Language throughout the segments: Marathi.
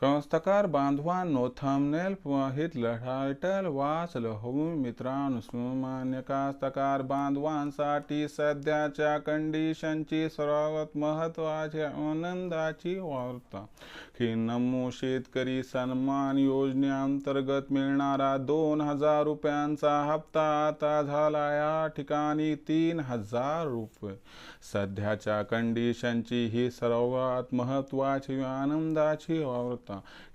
कास्तकार बांधवांनो थंबनेल पाहितलं टायटल वाचलं हो मित्रांनो सुमान्य कास्तकार बांधवांसाठी सध्याच्या कंडिशनची सर्वात महत्त्वाची आनंदाची वार्ता. की नमो शेतकरी सन्मान योजनेअंतर्गत मिळणारा दोन हजार रुपयांचा हप्ता आता झाला या ठिकाणी तीन हजार रुपये. सध्याच्या कंडिशनची ही सर्वात महत्त्वाची आनंदाची वार्ता.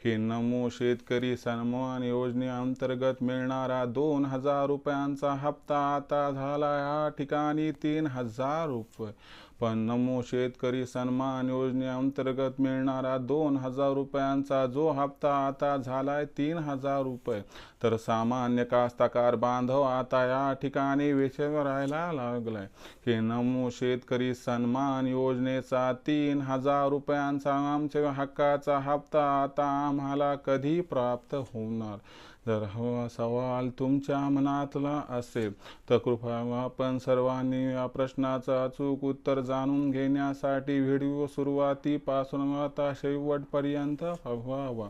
ही नमो शेतकरी सन्मान योजनेअंतर्गत मिळणारा दोन हजार रुपयांचा हप्ता आता झाला या ठिकाणी तीन हजार रुपये. पण नमो शेतकरी सन्मान योजनेअंतर्गत मिळणारा दोन हजार रुपयांचा जो हप्ता आता झालाय तीन हजार रुपये. तर सामान्य कास्तकार बांधव आता या ठिकाणी विचारायला लागलाय. की नमो शेतकरी सन्मान योजनेचा तीन हजार रुपयांचा आमच्या हक्काचा हप्ता आता आम्हाला कधी प्राप्त होणार? जर हा सवाल तुमच्या मनातला असेल तर कृपया आपण सर्वांनी या प्रश्नाचं अचूक उत्तर जाणून घेण्यासाठी व्हिडिओ सुरुवातीपासून आता शेवटपर्यंत हवा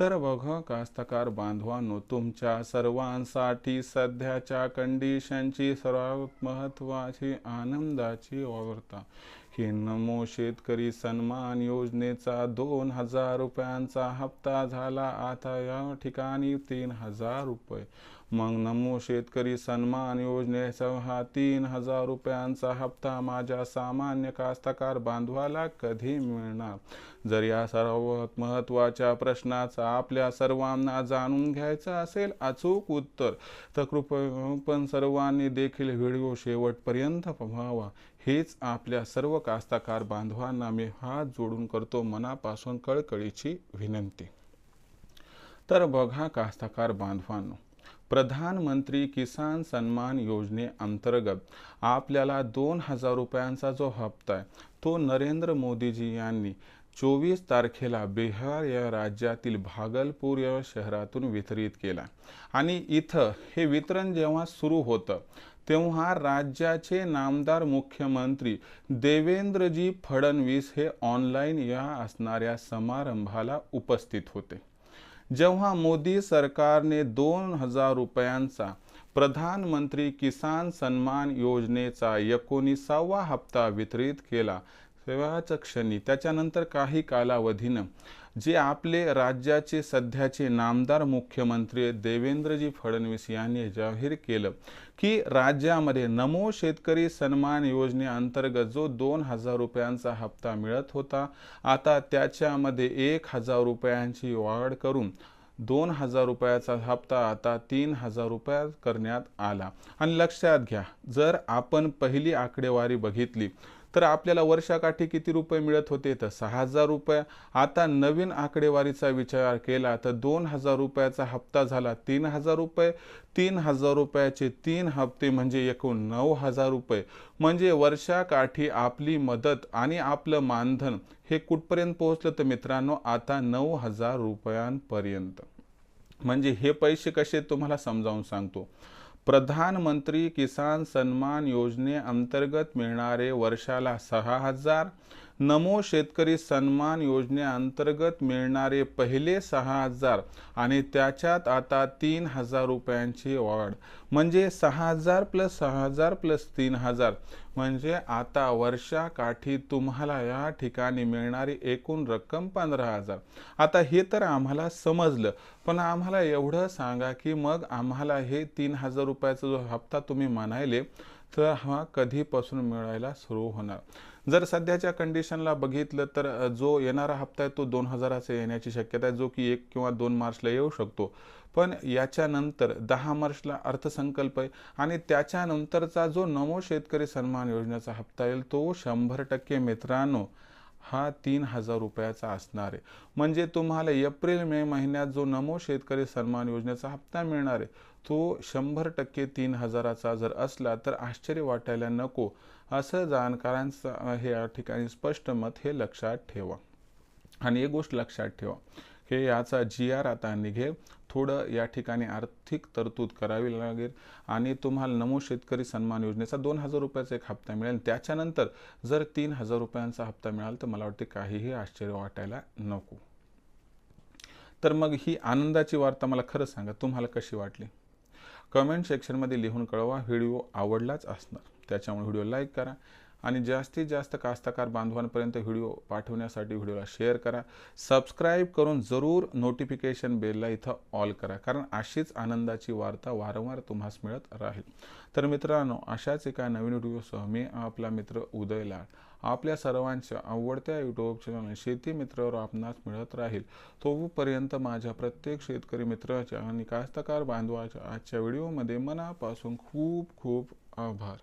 तर बघा कास्तकार बांधवांनो तुमच्या सर्वांसाठी सध्याच्या कंडिशनची सर्वात महत्त्वाची आनंदाची वार्ता. ही नमो शेतकरी सन्मान योजनेचा दोन हजार रुपयांचा हप्ता झाला. आता या ठिकाणी तीन हजार रुपये. मग नमो शेतकरी सन्मान योजनेसह हा तीन हजार रुपयांचा हप्ता माझ्या सामान्य कास्तकार बांधवाला कधी मिळणार? जर या सर्वात महत्त्वाच्या प्रश्नाचा आपल्या सर्वांना जाणून घ्यायचं असेल अचूक उत्तर तर कृपया पण सर्वांनी देखील व्हिडिओ शेवटपर्यंत पहावा. हेच आपल्या सर्व कास्तकार बांधवांना मी हात जोडून करतो मनापासून कळकळीची विनंती. तर बघा कास्तकार बांधवांनो प्रधानमंत्री किसान सन्मान योजनेअंतर्गत आपल्याला दोन हजार रुपयांचा जो हप्ता आहे तो नरेंद्र मोदीजी यांनी चोवीस तारखेला बिहार या राज्यातील भागलपूर या शहरातून वितरित केला. आणि इथं हे वितरण जेव्हा सुरू होतं तेव्हा राज्याचे नामदार मुख्यमंत्री देवेंद्रजी फडणवीस हे ऑनलाईन या असणाऱ्या समारंभाला उपस्थित होते. जेव्हा मोदी सरकारने दोन हजार रुपयांचा प्रधानमंत्री किसान सन्मान योजनेचा एकोणीसावा हप्ता वितरित केला सेवाच क्षणी. त्याच्यानंतर काही कालावधीनं जे आपले राज्याचे सध्याचे नामदार मुख्यमंत्री देवेंद्रजी फडणवीस यांनी जाहीर केलं की राज्यामध्ये नमो शेतकरी सन्मान योजनेअंतर्गत जो दोन हजार रुपयांचा हप्ता मिळत होता आता त्याच्यामध्ये एक हजार रुपयांची वाढ करून दोन हजार रुपयाचा हप्ता आता तीन हजार रुपयात करण्यात आला. आणि लक्षात घ्या जर आपण पहिली आकडेवारी बघितली तर आपल्याला वर्षाकाठी किती रुपये मिळत होते? तर सहा हजार रुपये. आता नवीन आकडेवारीचा विचार केला तर दोन हजार रुपयाचा हप्ता झाला तीन हजार रुपये. तीन हजार रुपयाचे तीन हप्ते म्हणजे एकूण नऊ हजार रुपये. म्हणजे वर्षाकाठी आपली मदत आणि आपलं मानधन हे कुठपर्यंत पोहोचलं? तर मित्रांनो आता नऊ हजार रुपयांपर्यंत. म्हणजे हे पैसे कसे? तुम्हाला समजावून सांगतो. प्रधानमंत्री किसान सन्मान योजनेअंतर्गत मिळणारे वर्षाला सहा हजार नमो शेतकरी सन्मान योजनेअंतर्गत मिळणारे पहिले सहा हजार आणि त्याच्यात आता तीन हजार रुपयांची वाढ. म्हणजे सहा हजार प्लस सहा हजार प्लस तीन हजार. म्हणजे आता वर्षाकाठी तुम्हाला या ठिकाणी मिळणारी एकूण रक्कम पंधरा हजार. आता हे तर आम्हाला समजलं. पण आम्हाला एवढं सांगा की मग आम्हाला हे तीन हजार रुपयाचा जो हप्ता तुम्ही म्हणायले तर हा कधीपासून मिळायला सुरू होणार? जर सध्याच्या कंडिशनला बघितलं तर जो येणारा हप्ता आहे तो दोन हजाराचा येण्याची शक्यता आहे जो की एक किंवा दोन मार्चला येऊ शकतो. पण याच्यानंतर दहा मार्चला अर्थसंकल्प आहे आणि त्याच्यानंतरचा जो नमो शेतकरी सन्मान योजनेचा हप्ता येईल तो शंभर टक्के मित्रांनो हा तीन हजार रुपयाचा असणार आहे. म्हणजे तुम्हाला एप्रिल मे महिन्यात जो नमो शेतकरी सन्मान योजनेचा हप्ता मिळणार आहे तो शंभर टक्के तीन हजाराचा जर असला तर आश्चर्य वाटायला नको असं जाणकारांचं हे या ठिकाणी स्पष्ट मत हे लक्षात ठेवा. आणि एक गोष्ट लक्षात ठेवा हे याचा जी आर आता निघेल थोडं या ठिकाणी आर्थिक तरतूद करावी लागेल आणि तुम्हाला नमो शेतकरी सन्मान योजनेचा दोन हजार रुपयाचा एक हप्ता मिळेल. त्याच्यानंतर जर तीन हजार रुपयांचा हप्ता मिळाला तर मला वाटते काहीही आश्चर्य वाटायला नको. तर मग ही आनंदाची वार्ता मला खरं सांगा तुम्हाला कशी वाटली? कमेंट सेक्शनमध्ये लिहून कळवा व्हिडिओ आवडलाच असणार. त्याच्यामुळे व्हिडिओ लाईक करा आणि जास्तीत जास्त कास्तकार बांधवांपर्यंत व्हिडिओ पाठवण्यासाठी व्हिडिओला शेअर करा. सबस्क्राईब करून जरूर नोटिफिकेशन बेलला इथं ऑल करा कारण अशीच आनंदाची वार्ता वारंवार तुम्हास मिळत राहील. तर मित्रांनो अशाच एका नवीन व्हिडिओसह मी आपला मित्र उदय लाड आपल्या सर्वांच्या आवडत्या यूट्यूब चॅनल शेती मित्रावर आपणास मिळत राहील. तोपर्यंत माझ्या प्रत्येक शेतकरी मित्राच्या आणि कास्तकार बांधवाच्या आजच्या व्हिडिओमध्ये मनापासून खूप खूप आभार.